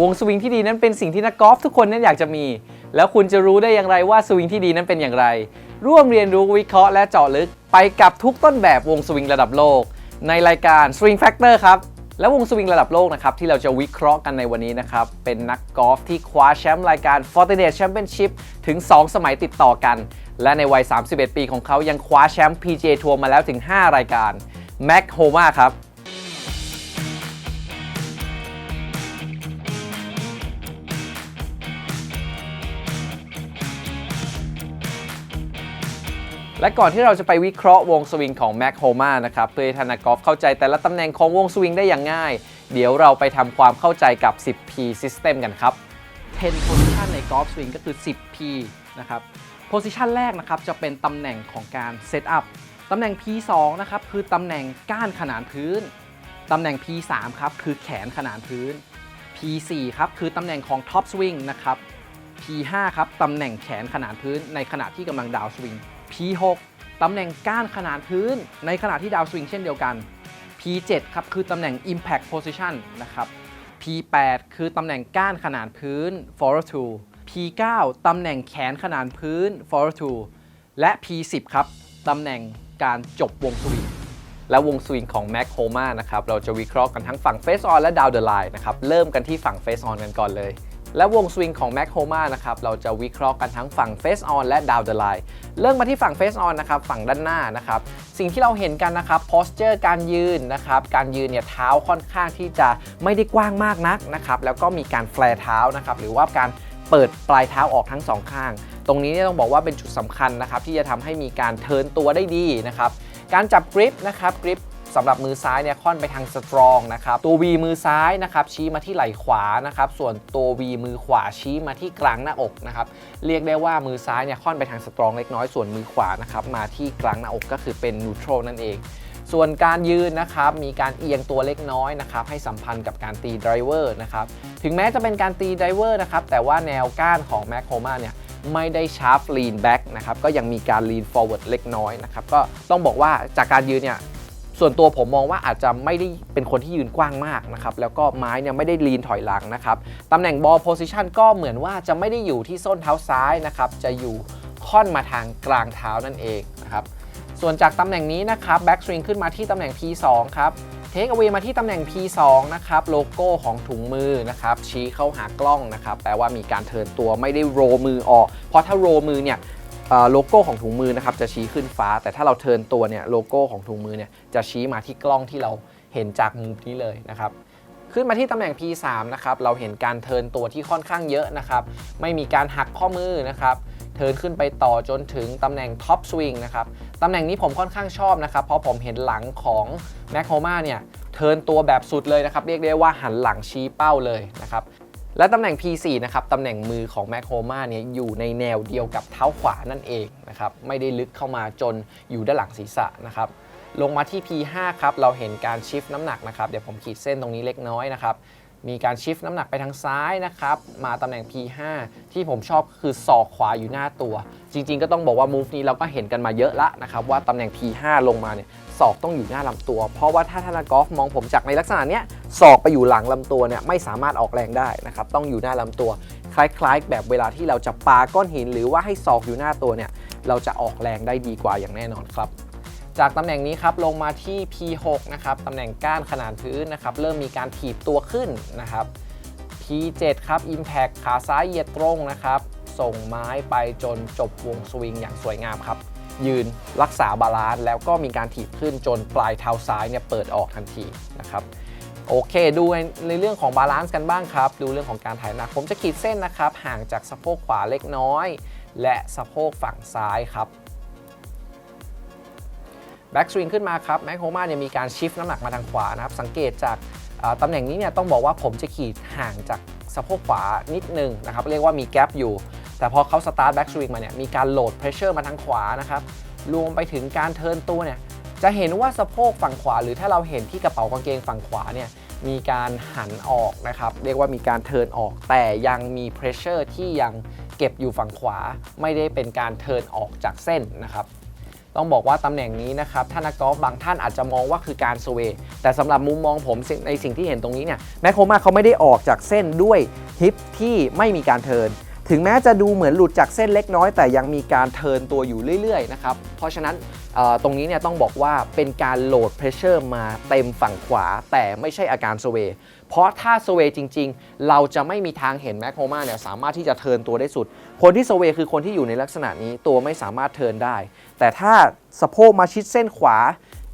วงสวิงที่ดีนั้นเป็นสิ่งที่นักกอล์ฟทุกคนนั้นอยากจะมี แล้วคุณจะรู้ได้อย่างไรว่าสวิงที่ดีนั้นเป็นอย่างไร ร่วมเรียนรู้วิเคราะห์และเจาะลึกไปกับทุกต้นแบบวงสวิงระดับโลก ในรายการ Swing Factor ครับและวงสวิงระดับโลกนะครับที่เราจะวิเคราะห์กันในวันนี้นะครับเป็นนักกอล์ฟที่คว้าแชมป์รายการ Fortinet Championship ถึง 2 สมัยติดต่อกัน และในวัย 31 ปีของเขายังคว้าแชมป์ PGA Tour มาแล้วถึง 5 รายการแม็กโฮมาครับ และก่อนที่เราจะไปวิเคราะห์วงสวิงของแม็กโฮมานะครับเพื่อให้ท่านนักกอล์ฟเข้าใจแต่ละตำแหน่งของวงสวิงได้อย่างง่าย เดี๋ยวเราไปทำความเข้าใจกับ 10P System กันครับ 10 position ในกอล์ฟสวิงก็คือ 10P นะครับ position แรกนะครับจะเป็นตำแหน่งของการเซตอัพตำแหน่ง P2 นะครับคือตำแหน่งก้านขนานพื้นตำแหน่ง P3 ครับคือแขนขนานพื้น P4 ครับคือตำแหน่งของท็อปสวิงนะครับ P5 ครับตำแหน่งแขนขนานพื้นในขณะที่กำลังดาวสวิง P6 ตำแหน่งก้านขนานพื้น ในขณะที่ดาวสวิงเช่นเดียวกัน P7 ครับคือตำแหน่ง Impact Position นะครับ P8 คือตำแหน่งก้านขนานพื้น follow through P9 ตำแหน่งแขนขนานพื้น follow through และ P10 ครับตำแหน่งการจบวงสวิงและวงสวิงของ Mac h o m a นะครับ เราจะวิเคราะห์กันทั้งฝั่ง Face On และ Down the Line นะครับ เริ่มกันที่ฝั่ง Face On กันก่อนเลย และวงสวิงของ Mac h o m a นะครับเราจะวิเคราะห์กันทั้งฝั่ง Face On และ Down the Line เริ่มมาที่ฝั่ง Face On นะครับฝั่งด้านหน้านะครับสิ่งที่เราเห็นกันนะครับ posture การยืนนะครับการยืนเนี่ยเท้าค่อนข้างที่จะไม่ได้กว้างมากนักนะครับแล้วก็มีการแฟร์เท้านะครับหรือว่าการเปิดปลายเท้าออกทั้งสองข้าง ตรงนี้เนี่ยต้องบอกว่าเป็นจุดสำคัญนะครับที่จะทำให้มีการเทิร์นตัวได้ดีนะครับการจับกริปนะครับกริป สำหรับมือซ้ายเนี่ยค่อนไปทางสตรองนะครับตัว V มือซ้ายนะครับชี้มาที่ไหล่ขวานะครับส่วนตัว V มือขวาชี้มาที่กลางหน้าอกนะครับเรียกได้ว่ามือซ้ายเนี่ยค่อนไปทางสตรองเล็กน้อยส่วนมือขวานะครับมาที่กลางหน้าอกก็คือเป็นนูโตรนั่นเองส่วนการยืนนะครับมีการเอียงตัวเล็กน้อยนะครับให้สัมพันธ์กับการตีไดรเวอร์นะครับถึงแม้จะเป็นการตีไดรเวอร์นะครับแต่ว่าแนวก้านของแมคโ o มาเนี่ยไม่ได้ชาร์ปลีนแบ็กนะครับก็ยังมีการลีนฟอร์เวิร์ดเล็กน้อยนะครับก็ต้องบอกว่าจากการยืนเนี่ย ส่วนตัวผมมองว่าอาจจะไม่ได้เป็นคนที่ยืนกว้างมากนะครับ แล้วก็ไม้เนี่ยไม่ได้ลีนถอยหลังนะครับตำแหน่งบอลโพซิชันก็เหมือนว่าจะไม่ได้อยู่ที่ส้นเท้าซ้ายนะครับ จะอยู่ค่อนมาทางกลางเท้านั่นเองนะครับ ส่วนจากตำแหน่งนี้นะครับแบ็กสวิงขึ้นมาที่ตำแหน่ง P2 ครับเทคเอา a y มาที่ตำแหน่ง P2 นะครับโลโก้ของถุงมือนะครับชี้เข้าหากล้องนะครับแปลว่ามีการเทินตัวไม่ได้โรมือออก เพราะถ้าโรมือเนี่ย โลโก้ของถุงมือนะครับจะชี้ขึ้นฟ้า แต่ถ้าเราเทินตัวเนี่ยโลโก้ของถุงมือเนี่ยจะชี้มาที่กล้องที่เราเห็นจากมุมนี้เลยนะครับขึ้นมาที่ตำแหน่ง P3 นะครับเราเห็นการเทินตัวที่ค่อนข้างเยอะนะครับไม่มีการหักข้อมือนะครับเทินขึ้นไปต่อจนถึงตำแหน่งท็อปสวิงนะครับตำแหน่งนี้ผมค่อนข้างชอบนะครับเพราะผมเห็นหลังของแมคโฮมาเนี่ยเทินตัวแบบสุดเลยนะครับเรียกได้ว่าหันหลังชี้เป้าเลยนะครับ และตำแหน่ง P4 นะครับตำแหน่งมือของแมคโฮมาเนี่ยอยู่ในแนวเดียวกับเท้าขวานั่นเองนะครับไม่ได้ลึกเข้ามาจนอยู่ด้านหลังศีรษะนะครับลงมาที่ P5 ครับเราเห็นการชิฟน้ำหนักนะครับเดี๋ยวผมขีดเส้นตรงนี้เล็กน้อยนะครับ มีการชิฟน้ำหนักไปทางซ้ายนะครับ มาตำแหน่ง P5 ที่ผมชอบคือศอกขวาอยู่หน้าตัว จริง ๆ ก็ต้องบอกว่า move นี้เราก็เห็นกันมาเยอะละนะครับ ว่าตำแหน่ง P5 ลงมาเนี่ยศอกต้องอยู่หน้าลำตัว เพราะว่าถ้าท่านนักอฟมองผมจากในลักษณะเนี้ยศอกไปอยู่หลังลำตัวเนี่ยไม่สามารถออกแรงได้นะครับต้องอยู่หน้าลำตัว คล้ายๆ แบบเวลาที่เราจะปาก้อนหิน หรือว่าให้ศอกอยู่หน้าตัวเนี่ยเราจะออกแรงได้ดีกว่าอย่างแน่นอนครับ จากตำแหน่งนี้ครับลงมาที่ P6 นะครับตำแหน่งก้านขนานพื้นนะครับเริ่มมีการถีบตัวขึ้นนะครับ P7 ครับ Impact ขาซ้ายเหยียดตรงนะครับ ส่งไม้ไปจนจบวงสวิงอย่างสวยงามครับ ยืนรักษาบาลานซ์แล้วก็มีการถีบขึ้นจนปลายเท้าซ้ายเนี่ยเปิดออกทันทีนะครับโอเค ดูในเรื่องของบาลานซ์กันบ้างครับ ดูเรื่องของการถ่ายหนัก ผมจะขีดเส้นนะครับ ห่างจากสะโพกขวาเล็กน้อย และสะโพกฝั่งซ้ายครับ แบ็กสวิงขึ้นมาครับแม็กโฮมาเนี่ยมีการชิฟน้ำหนักมาทางขวานะครับสังเกตจากตำแหน่งนี้เนี่ยต้องบอกว่าผมจะขีดห่างจากสะโพกขวานิดนึงนะครับเรียกว่ามีแกลบอยู่ แต่พอเขาสตาร์ทแบ็กสวิงมาเนี่ยมีการโหลดเพรสเชอร์มาทางขวานะครับรวมไปถึงการเทิร์นตัวเนี่ยจะเห็นว่าสะโพกฝั่งขวา หรือถ้าเราเห็นที่กระเป๋ากางเกงฝั่งขวาเนี่ยมีการหันออกนะครับเรียกว่ามีการเทิร์นออก แต่ยังมีเพรสเชอร์ที่ยังเก็บอยู่ฝั่งขวา ไม่ได้เป็นการเทิร์นออกจากเส้นนะครับ ต้องบอกว่าตำแหน่งนี้นะครับท่านนักกอล์ฟบางท่านอาจจะมองว่าคือการสเวย์แต่สำหรับมุมมองผมในสิ่งที่เห็นตรงนี้เนี่ยแมคโครมาเขาไม่ได้ออกจากเส้นด้วยฮิปที่ไม่มีการเทิร์น ถึงแม้จะดูเหมือนหลุดจากเส้นเล็กน้อย แต่ยังมีการเทิร์นตัวอยู่เรื่อยๆนะครับ เพราะฉะนั้นตรงนี้เนี่ยต้องบอกว่าเป็นการโหลดเพรสเชอร์มาเต็มฝั่งขวา แต่ไม่ใช่อาการสเวเพราะถ้าสเวจริง ๆ เราจะไม่มีทางเห็นแมคโฮมาเนี่ยสามารถที่จะเทิร์นตัวได้สุด คนที่สเวคือคนที่อยู่ในลักษณะนี้ตัวไม่สามารถเทิร์นได้ แต่ถ้าสะโพกมาชิดเส้นขวา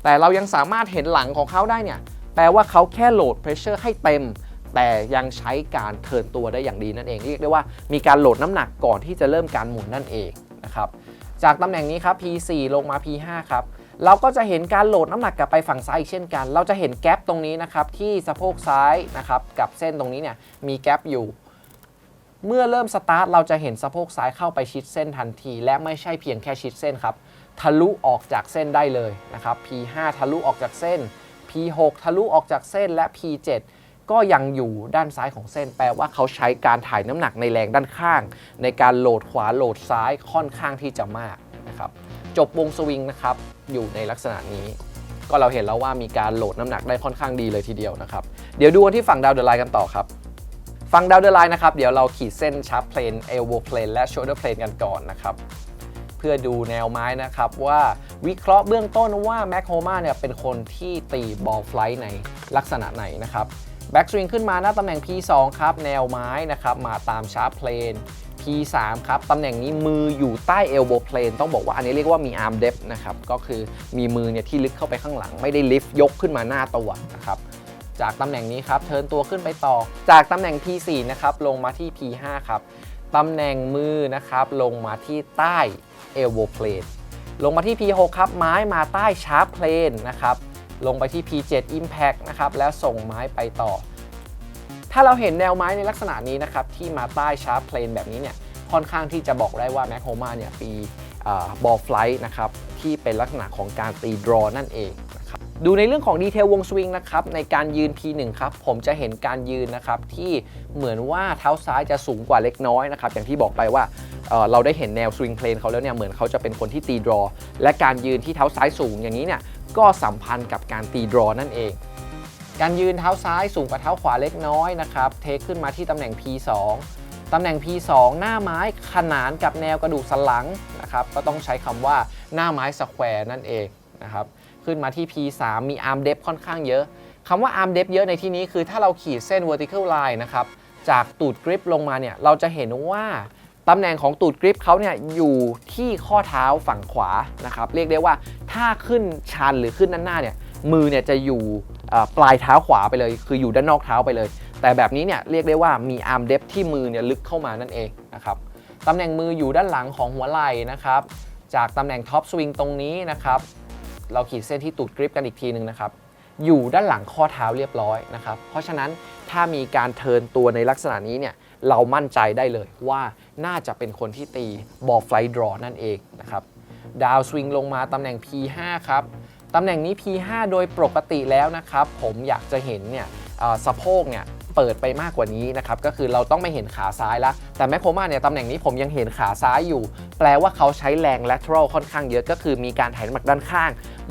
แต่เรายังสามารถเห็นหลังของเขาได้เนี่ยแปลว่าเขาแค่โหลดเพรสเชอร์ให้เต็ม แต่ยังใช้การเทินตัวได้อย่างดีนั่นเองเรียกได้ว่ามีการโหลดน้ำหนักก่อนที่จะเริ่มการหมุนนั่นเองนะครับจากตำแหน่งนี้ครับ P4 ลงมา P5 ครับเราก็จะเห็นการโหลดน้ำหนักกลับไปฝั่งซ้ายอีกเช่นกัน เราจะเห็นแกลบตรงนี้นะครับที่สะโพกซ้ายนะครับกับเส้นตรงนี้เนี่ยมีแกลบอยู่ เมื่อเริ่มสตาร์ทเราจะเห็นสะโพกซ้ายเข้าไปชิดเส้นทันที และไม่ใช่เพียงแค่ชิดเส้นครับทะลุออกจากเส้นได้เลยนะครับ P5 ทะลุออกจากเส้น P6 ทะลุออกจากเส้นและ P7 ก็ยังอยู่ด้านซ้ายของเส้น แปลว่าเขาใช้การถ่ายน้ำหนักในแรงด้านข้าง ในการโหลดขวาโหลดซ้ายค่อนข้างที่จะมากนะครับจบวงสวิงนะครับอยู่ในลักษณะนี้ ก็เราเห็นแล้วว่ามีการโหลดน้ำหนักได้ค่อนข้างดีเลยทีเดียวนะครับเดี๋ยวดูกันที่ฝั่งดาวเดอะไลน์กันต่อครับฝั่งดาวเดอะไลน์นะครับเดี๋ยวเราขีดเส้นชาร์ปเพลนเอลโบเพลนและโชเดอร์เพลนกันก่อนนะครับเพื่อดูแนวไม้นะครับว่าวิเคราะห์เบื้องต้นว่าแม็กโฮมาเนี่ยเป็นคนที่ตีบอลไฟล์ในลักษณะไหนนะครับ แบ็กสวิงขึ้นมาหน้าตำแหน่ง P2 ครับแนวไม้นะครับมาตามชาร์ปเพลน P3 ครับตำแหน่งนี้มืออยู่ใต้เอลโบเพลนต้องบอกว่าอันนี้เรียกว่ามีอาร์มเดฟนะครับก็คือมีมือเนี่ยที่ลึกเข้าไปข้างหลัง ไม่ได้ลิฟต์ยกขึ้นมาหน้าตัวนะครับจากตำแหน่งนี้ครับเทินตัวขึ้นไปต่อ จากตำแหน่ง P4 นะครับลงมาที่ P5 ครับตำแหน่งมือนะครับลงมาที่ใต้เอลโบเพลนลงมาที่ P6 ครับไม้มาใต้ชาร์ปเพลนนะครับ ลงไปที่ P7 Impact นะครับแล้วส่งไม้ไปต่อ ถ้าเราเห็นแนวไม้ในลักษณะนี้นะครับที่มาใต้ชาร์ปเพลนแบบนี้เนี่ยค่อนข้างที่จะบอกได้ว่าแมคโฮมาเนี่ยปีบอลไฟล์นะครับที่เป็นลักษณะของการตีดรอนั่นเองนะครับดูในเรื่องของดีเทลวงสวิงนะครับในการยืน P1 ครับผมจะเห็นการยืนนะครับที่เหมือนว่าเท้าซ้ายจะสูงกว่าเล็กน้อยนะครับอย่างที่บอกไปว่าเอ่อเราได้เห็นแนวสวิงเพลนเขาแล้วเนี่ยเหมือนเขาจะเป็นคนที่ตีดรอ และการยืนที่เท้าซ้ายสูงอย่างนี้เนี่ย ก็สัมพันธ์กับการตีดรอนั่นเอง การยืนเท้าซ้ายสูงกว่าเท้าขวาเล็กน้อยนะครับ เทคขึ้นมาที่ตำแหน่ง P2 ตำแหน่ง P2 หน้าไม้ขนานกับแนวกระดูกสันหลังนะครับก็ต้องใช้คำว่าหน้าไม้สแควร์นั่นเองนะครับขึ้นมาที่ P3 มีอาร์มเดฟค่อนข้างเยอะคำว่าอาร์มเดฟเยอะในที่นี้คือถ้าเราขีดเส้น vertical line นะครับจากตูดกริปลงมาเนี่ยเราจะเห็นว่า ตำแหน่งของตูดกริปเขาเนี่ยอยู่ที่ข้อเท้าฝั่งขวานะครับ เรียกได้ว่าถ้าขึ้นชันหรือขึ้นด้านหน้าเนี่ยมือเนี่ยจะอยู่ปลายเท้าขวาไปเลย คืออยู่ด้านนอกเท้าไปเลย แต่แบบนี้เนี่ยเรียกได้ว่ามีอาร์มเดฟที่มือเนี่ยลึกเข้ามานั่นเองนะครับตำแหน่งมืออยู่ด้านหลังของหัวไหล่นะครับ จากตำแหน่งท็อปสวิงตรงนี้นะครับ เราขีดเส้นที่ตูดกริปกันอีกทีหนึ่งนะครับ อยู่ด้านหลังข้อเท้าเรียบร้อยนะครับ เพราะฉะนั้นถ้ามีการเทิร์นตัวในลักษณะนี้เนี่ยเรามั่นใจได้เลยว่า น่าจะเป็นคนที่ตีบอลไฟดรอนั่นเองนะครับดาวสวิงลงมาตำแหน่ง P5 ครับตำแหน่งนี้ P5 โดยปกติแล้วนะครับ ผมอยากจะเห็นเนี่ยสะโพกเนี่ย เปิดไปมากกว่านี้นะครับก็คือเราต้องไม่เห็นขาซ้ายแล้วแต่แมคโครมาเนี่ยตำแหน่งนี้ผมยังเห็นขาซ้ายอยู่ แปลว่าเขาใช้แรง lateral ค่อนข้างเยอะก็คือมีการถ่ายน้ำหนักด้านข้าง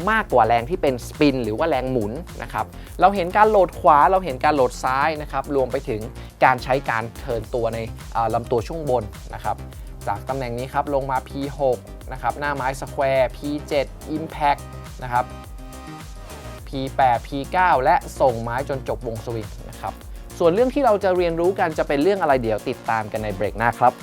มากกว่าแรงที่เป็นสปินหรือว่าแรงหมุนนะครับเราเห็นการโหลดขวาเราเห็นการโหลดซ้ายนะครับรวมไปถึงการใช้การเทินตัวในลำตัวช่วงบนนะครับจากตำแหน่งนี้ครับลงมา P6 นะครับหน้าไม้สแควร์ P7 Impact นะครับ P8 P9 และส่งไม้จนจบวงสวิงนะครับ ส่วนเรื่องที่เราจะเรียนรู้กันจะเป็นเรื่องอะไรเดี๋ยวติดตามกันในเบรกหน้าครับ